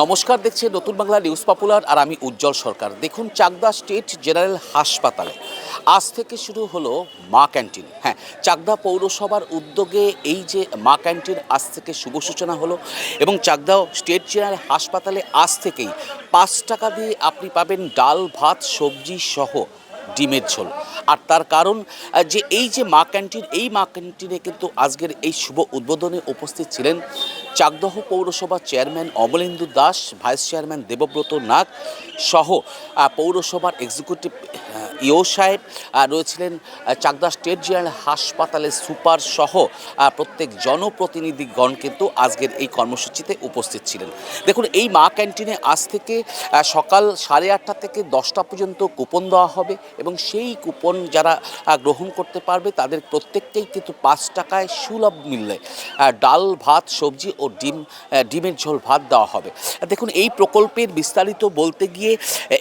নমস্কার দেখছে নতুন বাংলা নিউজ পপুলার আর আমি উজ্জ্বল সরকার। দেখুন, চাকদা স্টেট জেনারেল হাসপাতালে আজ থেকে শুরু হলো মা ক্যান্টিন। হ্যাঁ চাকদা পৌরসভার উদ্যোগে এই যে মা ক্যান্টিন আজ থেকে শুভ সূচনা হলো এবং চাকদা স্টেট জেনারেল হাসপাতালে আজ থেকেই পাঁচ টাকা দিয়ে আপনি পাবেন ডাল, ভাত, সবজি সহ ডিমের ঝোল। আর তার কারণ যে এই যে মা ক্যান্টিন, এই মা ক্যান্টিনে কিন্তু আজকের এই শুভ উদ্বোধনে উপস্থিত ছিলেন চাকদহ পৌরসভা chairman Amalendu Das, vice chairman Debabrata Nag সহ পৌরসভার এক্সিকিউটিভ ইও সাহেব রয়েছিলেন চাকদা স্টেট জেনারেল হাসপাতালের সুপার সহ প্রত্যেক জনপ্রতিনিধিগণ কিন্তু আজকের এই কর্মসূচিতে উপস্থিত ছিলেন। দেখুন, এই মা ক্যান্টিনে আজ থেকে সকাল সাড়ে আটটা থেকে দশটা পর্যন্ত কুপন দেওয়া হবে এবং সেই কুপন যারা গ্রহণ করতে পারবে তাদের প্রত্যেককেই কিন্তু পাঁচ টাকায় সুলভ মূল্যে ডাল, ভাত, সবজি ও ডিম ডিমের ঝোল, ভাত দেওয়া হবে। দেখুন, এই প্রকল্পের বিস্তারিত বলতে গিয়ে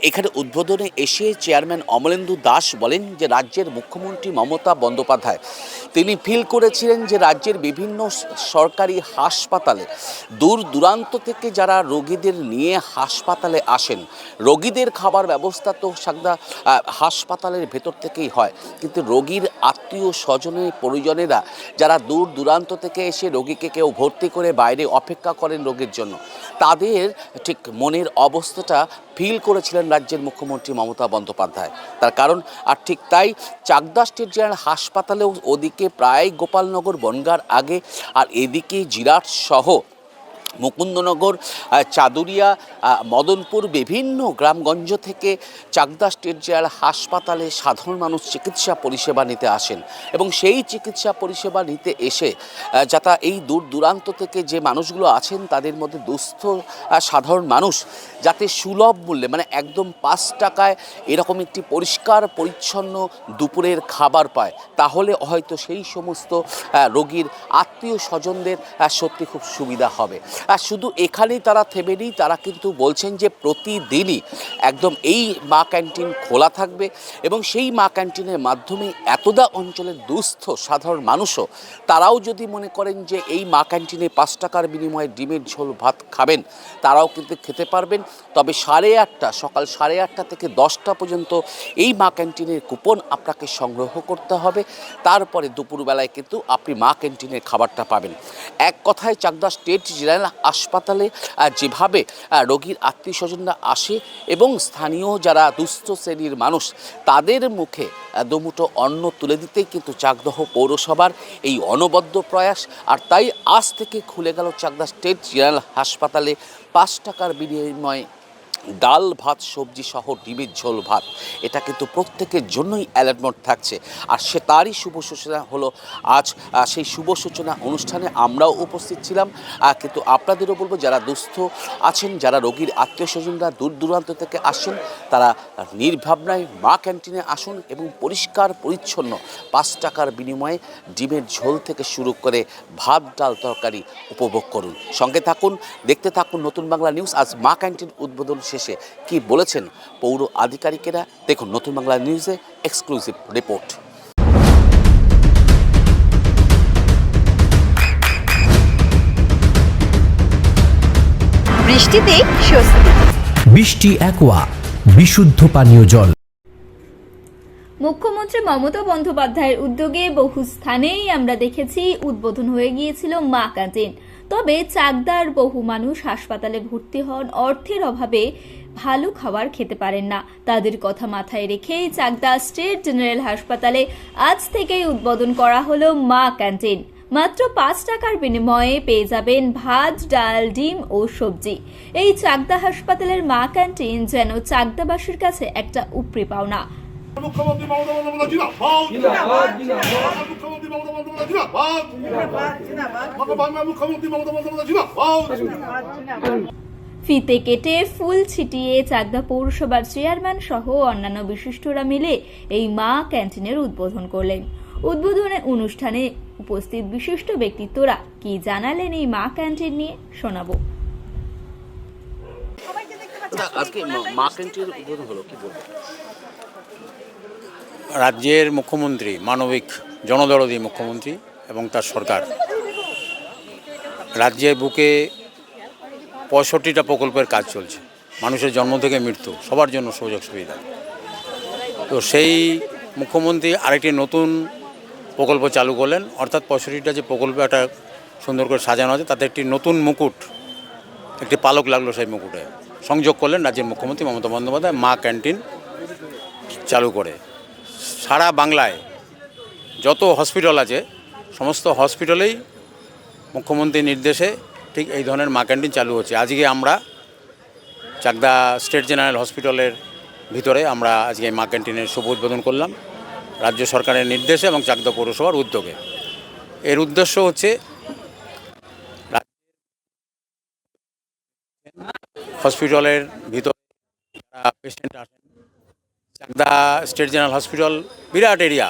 এখানে উদ্বোধনে এসে চেয়ারম্যান অমলেন্দু দাস বলেন যে রাজ্যের মুখ্যমন্ত্রী মমতা বন্দ্যোপাধ্যায়, তিনি ফিল করেছিলেন যে রাজ্যের বিভিন্ন সরকারি হাসপাতালে দূর দূরান্ত থেকে যারা রোগীদের নিয়ে হাসপাতালে আসেন, রোগীদের খাবার ব্যবস্থা তো সাকদা হাসপাতালের ভেতর থেকেই হয়, কিন্তু রোগীর আত্মীয় স্বজনের পরিজনেরা যারা দূর দূরান্ত থেকে এসে রোগীকে কেউ ভর্তি করে বাইরে অপেক্ষা করেন রোগীর জন্য, তাদের ঠিক মনের অবস্থাটা ফিল করেছিলেন রাজ্যের মুখ্যমন্ত্রী মমতা বন্দ্যোপাধ্যায়। তার কারণ, আর ঠিক তাই চাকদা স্টেট জেনারেল হাসপাতালেও ওদিকে প্রায় গোপালনগর, বনগার আগে, আর এদিকে জিরাট সহ মুকুন্দনগর চাদুরিয়া মদনপুর, বিভিন্ন গ্রামগঞ্জ থেকে চাকদা স্টেট জেলার হাসপাতালে সাধারণ মানুষ চিকিৎসা পরিষেবা নিতে আসেন এবং সেই চিকিৎসা পরিষেবা নিতে এসে যাতে এই দূর দূরান্ত থেকে যে মানুষগুলো আছেন তাদের মধ্যে দুস্থ সাধারণ মানুষ, যাতে সুলভ মূল্যে মানে একদম পাঁচ টাকায় এরকম একটি পরিষ্কার, পরিচ্ছন্ন দুপুরের খাবার পায়, তাহলে হয়তো সেই সমস্ত রোগীর আত্মীয় স্বজনদের সত্যি খুব সুবিধা হবে। আর শুধু এখানেই তারা থেমে নেই তারা কিন্তু বলছেন যে প্রতিদিনই একদম এই মা ক্যান্টিন খোলা থাকবে এবং সেই মা ক্যান্টিনের মাধ্যমে এতদা অঞ্চলের দুস্থ সাধারণ মানুষও, তারাও যদি মনে করেন যে এই মা ক্যান্টিনে পাঁচ টাকার বিনিময়ে ডিমের ঝোল ভাত খাবেন, তারাও কিন্তু খেতে পারবেন। তবে সাড়ে আটটা, সকাল সাড়ে আটটা থেকে দশটা পর্যন্ত এই মা ক্যান্টিনের কুপন আপনাকে সংগ্রহ করতে হবে। তারপরে দুপুরবেলায় কিন্তু আপনি মা ক্যান্টিনের খাবারটা পাবেন। এক কথায় চাকদা স্টেট জেনারেল হাসপাতালে যেভাবে রোগীর আত্মীয় স্বজনরা আসে এবং স্থানীয় যারা দুস্থ শ্রেণির মানুষ, তাদের মুখে দুমুটো অন্ন তুলে দিতেই কিন্তু চাকদহ পৌরসভার এই অনবদ্য প্রয়াস। আর তাই আজ থেকে খুলে গেল চাকদা স্টেট জেনারেল হাসপাতালে পাঁচ টাকার বিনিময়ে ডাল, ভাত, সবজি সহ ডিমের ঝোল, ভাত। এটা কিন্তু প্রত্যেকের জন্যই অ্যালার্ট মোড থাকছে। আর সে তারই শুভ সূচনা হলো আজ। সেই শুভ সূচনা অনুষ্ঠানে আমরাও উপস্থিত ছিলাম। কিন্তু আপনাদেরও বলব, যারা দুস্থ আছেন, যারা রোগীর আত্মীয় স্বজনরা দূর দূরান্ত থেকে আসেন, তারা নির্ভাবনায় মা ক্যান্টিনে আসুন এবং পরিষ্কার, পরিচ্ছন্ন পাঁচ টাকার বিনিময়ে ডিমের ঝোল থেকে শুরু করে ভাত, ডাল, তরকারি উপভোগ করুন। সঙ্গে থাকুন, দেখতে থাকুন নতুন বাংলা নিউজ। আজ মা ক্যান্টিন উদ্বোধন শেষে কি বলেছেন পৌর আধিকারিকেরা? দেখুন নতুন বাংলা নিউজে এক্সক্লুসিভ রিপোর্ট বৃষ্টিতে স্বস্তি। বৃষ্টি অ্যাকোয়া বিশুদ্ধ পানীয় জল। মুখ্যমন্ত্রী মমতা বন্দ্যোপাধ্যায়ের উদ্যোগে বহু স্থানেই আমরা দেখেছি উদ্বোধন হয়ে গিয়েছিল মা ক্যান্টিন তবে চাকদার বহু মানুষ হাসপাতালে ভর্তি হন, অর্থের অভাবে ভালো খাবার খেতে পারেন না। তাদের কথা মাথায় রেখেই চাকদা স্টেট জেনারেল হাসপাতালে আজ থেকেই উদ্বোধন করা হলো মা ক্যান্টিন। মাত্র পাঁচ টাকার বিনিময়ে পেয়ে যাবেন ভাত, ডাল, ডিম ও সবজি। এই চাকদা হাসপাতালের মা ক্যান্টিন যেন চাকদাবাসীর কাছে একটা উপরি পাওনা। মুখ্যমন্ত্রী মমতা বন্দ্যোপাধ্যায় জিন্দাবাদ! জিন্দাবাদ জিন্দাবাদ! মুখ্যমন্ত্রী মমতা বন্দ্যোপাধ্যায় জিন্দাবাদ! জিন্দাবাদ জিন্দাবাদ! মুখ্যমন্ত্রী মমতা বন্দ্যোপাধ্যায় জিন্দাবাদ! ফিতে কেটে ফুল ছিটিয়ে চাকদা পৌরসভার চেয়ারম্যান সহ অন্যান্য বিশিষ্টরা মিলে এই মা ক্যান্টিনের উদ্বোধন করলেন। উদ্বোধনের অনুষ্ঠানে উপস্থিত বিশিষ্ট ব্যক্তিত্বরা কি জানালেন এই মা ক্যান্টিন নিয়ে শোনাবো। আজকে মা ক্যান্টিনের উদ্বোধন হলো কি বলব? রাজ্যের মুখ্যমন্ত্রী, মানবিক জনদরদী মুখ্যমন্ত্রী এবং তার সরকার। রাজ্যের বুকে পঁয়ষট্টিটা প্রকল্পের কাজ চলছে। মানুষের জন্ম থেকে মৃত্যু, সবার জন্য সুযোগ সুবিধা। তো সেই মুখ্যমন্ত্রী আরেকটি নতুন প্রকল্প চালু করলেন। অর্থাৎ পঁয়ষট্টিটা যে প্রকল্প একটা সুন্দর করে সাজানো আছে, তাতে একটি নতুন মুকুট, একটি পালক লাগল সেই মুকুটে। সংযোগ করলেন রাজ্যের মুখ্যমন্ত্রী মমতা বন্দ্যোপাধ্যায়, মা ক্যান্টিন চালু করে। সারা বাংলায় যত হসপিটাল আছে, সমস্ত হসপিটালেই মুখ্যমন্ত্রীর নির্দেশে ঠিক এই ধরনের মা ক্যান্টিন চালু হচ্ছে। আজকে আমরা চাকদা স্টেট জেনারেল হসপিটালের ভিতরে আমরা আজকে মা ক্যান্টিনের শুভ উদ্বোধন করলাম, রাজ্য সরকারের নির্দেশে এবং চাকদা পৌরসভার উদ্যোগে। এর উদ্দেশ্য হচ্ছে হসপিটালের ভিতরে পেশেন্ট আসেন চাকদা স্টেট জেনারেল হসপিটাল বিরাট এরিয়া।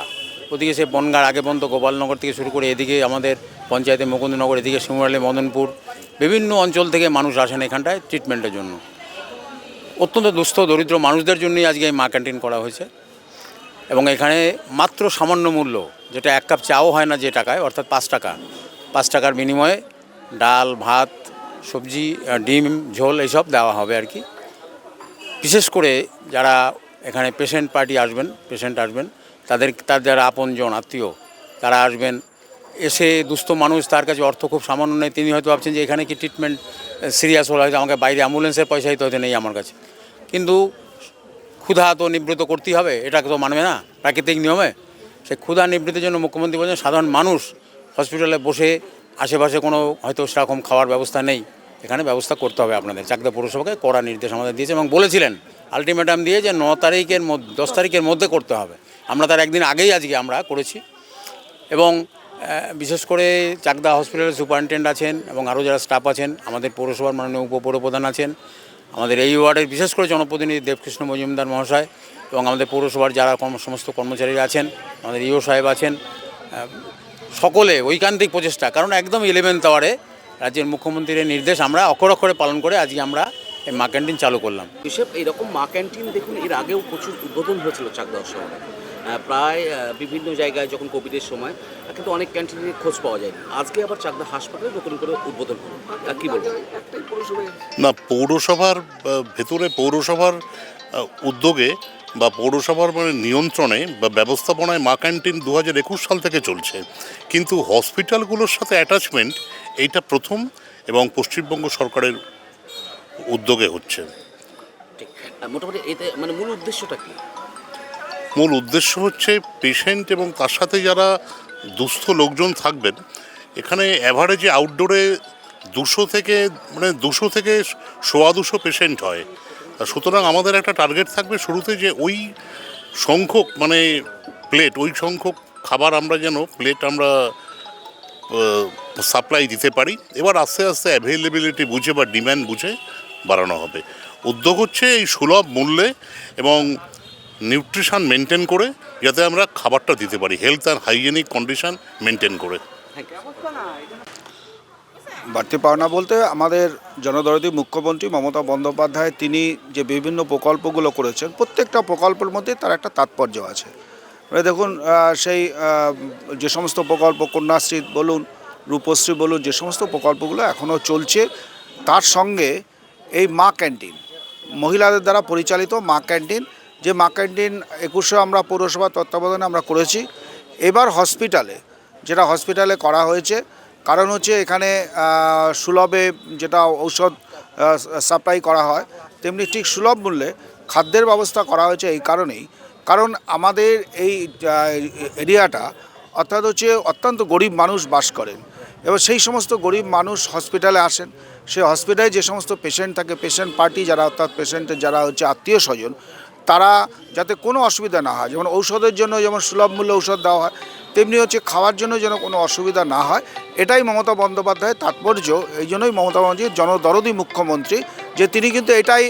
ওদিকে সে বনগাঁ আগে পর্যন্ত গোপালনগর থেকে শুরু করে এদিকে আমাদের পঞ্চায়েতে মুকুন্দনগর, এদিকে শিমুরালি মদনপুর, বিভিন্ন অঞ্চল থেকে মানুষ আসেন এখানটায় ট্রিটমেন্টের জন্য। অত্যন্ত দুস্থ, দরিদ্র মানুষদের জন্যই আজকে এই মা ক্যান্টিন করা হয়েছে। এবং এখানে মাত্র সামান্য মূল্য, যেটা এক কাপ চাও হয় না যে টাকায়, অর্থাৎ পাঁচ টাকা। পাঁচ টাকার বিনিময়ে ডাল, ভাত, সবজি ডিম, ঝোল, এইসব দেওয়া হবে আর কি। বিশেষ করে যারা এখানে পেশেন্ট পার্টি আসবেন পেশেন্ট আসবেন। তাদের, তার যারা আপনজন, আত্মীয়, তারা আসবেন। এসে দুস্থ মানুষ, তার কাছে অর্থ খুব সামান্য নেই। তিনি হয়তো ভাবছেন যে এখানে কি ট্রিটমেন্ট সিরিয়াস হলে, হয়তো আমাকে বাইরে অ্যাম্বুলেন্সের পয়সা তো হয়তো নেই আমার কাছে। কিন্তু ক্ষুধা তো নিবৃত করতেই হবে, এটা তো মানবে না, প্রাকৃতিক নিয়মে। সেই ক্ষুধা নিবৃত্তির জন্য মুখ্যমন্ত্রী বলছেন, সাধারণ মানুষ হসপিটালে বসে আশেপাশে কোনো হয়তো সেরকম খাওয়ার ব্যবস্থা নেই। এখানে ব্যবস্থা করতে হবে আপনাদের। চাকদা পৌরসভাকে কড়া নির্দেশ আমাদের দিয়েছে এবং বলেছিলেন আলটিমেটাম দিয়ে যে ন তারিখের মধ্যে, দশ তারিখের মধ্যে করতে হবে। আমরা তার একদিন আগেই আজকে আমরা করেছি। এবং বিশেষ করে চাকদা হসপিটালের সুপারিনটেন্ডেন্ট আছেন এবং আরও যারা স্টাফ আছেন, আমাদের পৌরসভার মাননীয় উপপৌরপ্রধান আছেন, আমাদের এই ওয়ার্ডের বিশেষ করে জনপ্রতিনিধি দেবকৃষ্ণ মজুমদার মহাশয় এবং আমাদের পৌরসভার যারা কর্ম, সমস্ত কর্মচারীরা আছেন, আমাদের ইও সাহেব আছেন সকলে ঐকান্তিক প্রচেষ্টা, কারণ একদম ইলেভেন্থ আওয়ারে রাজ্যের মুখ্যমন্ত্রীর নির্দেশ আমরা অক্ষর অক্ষরে পালন করে আজকে আমরা এই মা ক্যান্টিন চালু করলাম। হিসেব এইরকম মা ক্যান্টিন দেখুন এর আগেও প্রচুর উদ্বোধন হয়েছিল চাকদা শহরে। প্রায় বিভিন্ন জায়গায় যখন কোভিডের সময় কিন্তু অনেক ক্যান্টিনের খোঁজ পাওয়া যায়নি। আজকে আবার চাকদা হাসপাতালে নতুন করে উদ্বোধন হলো। আহ, কি বলবেন? না পৌরসভার ভেতরে পৌরসভার উদ্যোগে বা পৌরসভার মানে নিয়ন্ত্রণে বা ব্যবস্থাপনায় মা ক্যান্টিন দু হাজার একুশ সাল থেকে চলছে। কিন্তু হসপিটালগুলোর সাথে অ্যাটাচমেন্ট এইটা প্রথম এবং পশ্চিমবঙ্গ সরকারের উদ্যোগে হচ্ছে। ঠিক। মোটামুটি এতে মানে মূল উদ্দেশ্যটা কি? মূল উদ্দেশ্য হচ্ছে পেশেন্ট এবং তার সাথে যারা দুস্থ লোকজন থাকবেন এখানে অ্যাভারেজে আউটডোরে দুশো থেকে মানে দুশো থেকে সোয়া দুশো পেশেন্ট হয়। সুতরাং আমাদের একটা টার্গেট থাকবে শুরুতে যে ওই সংখ্যক মানে প্লেট ওই সংখ্যক খাবার আমরা যেন প্লেট আমরা সাপ্লাই দিতে পারি। এবার আস্তে আস্তে অ্যাভেলেবিলিটি বুঝে বা ডিম্যান্ড বুঝে বাড়ানো হবে। উদ্যোগ হচ্ছে এই সুলভ মূল্যে এবং নিউট্রিশন মেনটেন করে যাতে আমরা খাবারটা দিতে পারি health and hygienic condition maintain করে। বাড়তি পাওনা বলতে আমাদের জনদরদি মুখ্যমন্ত্রী মমতা বন্দ্যোপাধ্যায় তিনি যে বিভিন্ন প্রকল্পগুলো করেছেন প্রত্যেকটা প্রকল্পের মধ্যে তার একটা তাৎপর্য আছে। এবারে দেখুন সেই যে সমস্ত প্রকল্প কন্যাশ্রী বলুন রূপশ্রী বলুন যে সমস্ত প্রকল্পগুলো এখনও চলছে তার সঙ্গে এই মা ক্যান্টিন। মহিলাদের দ্বারা পরিচালিত মা ক্যান্টিন, যে মা ক্যান্টিন একুশে আমরা পৌরসভা তত্ত্বাবধানে আমরা করেছি। এবার হসপিটালে, যেটা হসপিটালে করা হয়েছে, কারণ হচ্ছে এখানে সুলভে যেটা ঔষধ সাপ্লাই করা হয়, তেমনি ঠিক সুলভ মূল্যে খাদ্যের ব্যবস্থা করা হয়েছে এই কারণেই। কারণ আমাদের এই এরিয়াটা অর্থাৎ হচ্ছে অত্যন্ত গরিব মানুষ বাস করেন। এবার সেই সমস্ত গরিব মানুষ হসপিটালে আসেন। সেই হসপিটালে যে সমস্ত পেশেন্ট থাকে পেশেন্ট পার্টি যারা, অর্থাৎ পেশেন্টের যারা হচ্ছে আত্মীয় স্বজন, তারা যাতে কোনো অসুবিধা না হয়। যেমন ঔষধের জন্য যেমন সুলভ মূল্যে ঔষধ দেওয়া হয়, তেমনি হচ্ছে খাওয়ার জন্য যেন কোনো অসুবিধা না হয়। এটাই মমতা বন্দ্যোপাধ্যায়ের তাৎপর্য। এই জন্যই মমতা বন্দ্যোপাধ্যায় জনদরদি মুখ্যমন্ত্রী, যে তিনি কিন্তু এটাই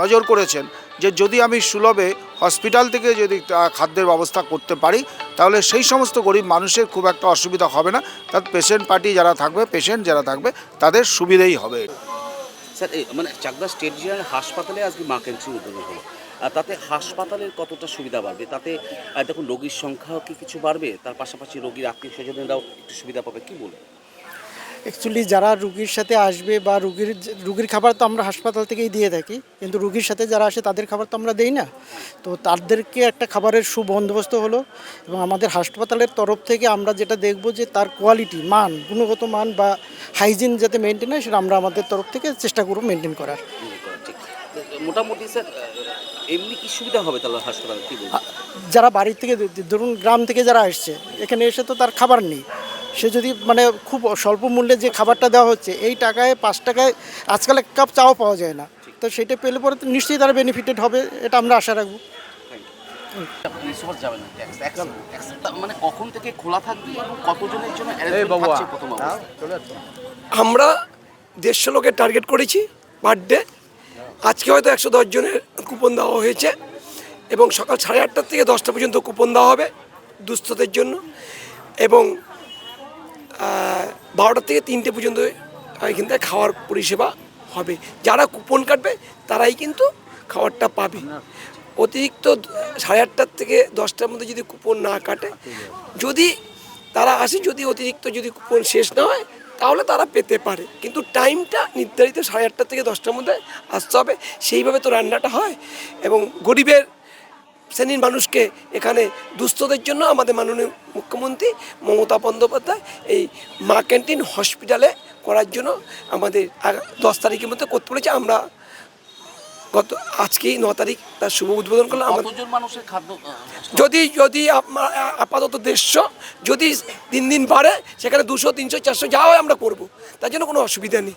নজর করেছেন। যে যদি আমি সুলভে হসপিটাল থেকে যদি খাদ্যের ব্যবস্থা করতে পারি, তাহলে সেই সমস্ত গরিব মানুষের খুব একটা অসুবিধা হবে না। তার পেশেন্ট পার্টি যারা থাকবে পেশেন্ট যারা থাকবে, তাদের সুবিধেই হবে। স্যার মানে চাকদা স্টেট জেনারেল হাসপাতালে আজকে মা ক্যান্টিন উদ্বোধন হলো। তাতে হাসপাতালের কতটা সুবিধা বাড়বে? তাতে দেখুন, রোগীর সংখ্যাও কি কিছু বাড়বে? তার পাশাপাশি রোগীর আত্মীয় স্বজনেরাও একটু সুবিধা পাবে, কি বলবেন? অ্যাকচুয়ালি যারা রুগীর সাথে আসবে বা রুগীর রুগীর খাবার তো আমরা হাসপাতাল থেকেই দিয়ে থাকি কিন্তু রুগীর সাথে যারা আসে তাদের খাবার তো আমরা দেই না। তো তাদেরকে একটা খাবারের সুবন্দোবস্ত হলো এবং আমাদের হাসপাতালের তরফ থেকে আমরা যেটা দেখব যে তার কোয়ালিটি মান গুণগত মান বা হাইজিন যাতে মেনটেন হয় সেটা আমরা আমাদের তরফ থেকে চেষ্টা করব মেনটেন করার। মোটামুটি স্যার এমনি কি সুবিধা হবে তাহলে হাসপাতাল কি যারা বাড়ি থেকে ধরুন গ্রাম থেকে যারা আসছে এখানে এসে তো তার খাবার নেই। সে যদি মানে খুব স্বল্প মূল্যে যে খাবারটা দেওয়া হচ্ছে এই টাকায় পাঁচ টাকায় আজকাল এক কাপ চাও পাওয়া যায় না। তো সেটা পেলে পরে তো নিশ্চয়ই তারা বেনিফিটেড হবে এটা আমরা আশা রাখব। মানে কখন থেকে খোলা থাকবে এবং কতজনের জন্য arrangement থাকছে প্রথম অবস্থায়? আমরা দেড়শো লোকের টার্গেট করেছি পার ডে আজকে হয়তো একশো দশ জনের কুপন দেওয়া হয়েছে এবং সকাল সাড়ে আটটার থেকে দশটা পর্যন্ত কুপন দেওয়া হবে দুস্থদের জন্য। এবং বারোটার থেকে তিনটে পর্যন্ত এখান থেকে খাওয়ার পরিষেবা হবে। যারা কুপন কাটবে, তারাই কিন্তু খাবারটা পাবে। অতিরিক্ত সাড়ে আটটার থেকে দশটার মধ্যে যদি কুপন না কাটে, যদি তারা আসে, যদি অতিরিক্ত যদি কুপন শেষ না হয়, তাহলে তারা পেতে পারে। কিন্তু টাইমটা নির্ধারিত সাড়ে আটটা থেকে দশটার মধ্যে আসতে হবে। সেইভাবে তো রান্নাটা হয় এবং গরিবের শ্রেণির মানুষকে এখানে দুস্থদের জন্য আমাদের মাননীয় মুখ্যমন্ত্রী মমতা বন্দ্যোপাধ্যায় এই মা ক্যান্টিন হসপিটালে করার জন্য আমাদের দশ তারিখের মধ্যে করতে বলেছে। আমরা গত আজকেই ন তারিখ তার শুভ উদ্বোধন করলাম। আমাদের মানুষের খাদ্য যদি যদি আপাতত দেড়শো যদি দিন দিন বাড়ে সেখানে দুশো তিনশো চারশো যা হয় আমরা করব। তার জন্য কোনো অসুবিধা নেই।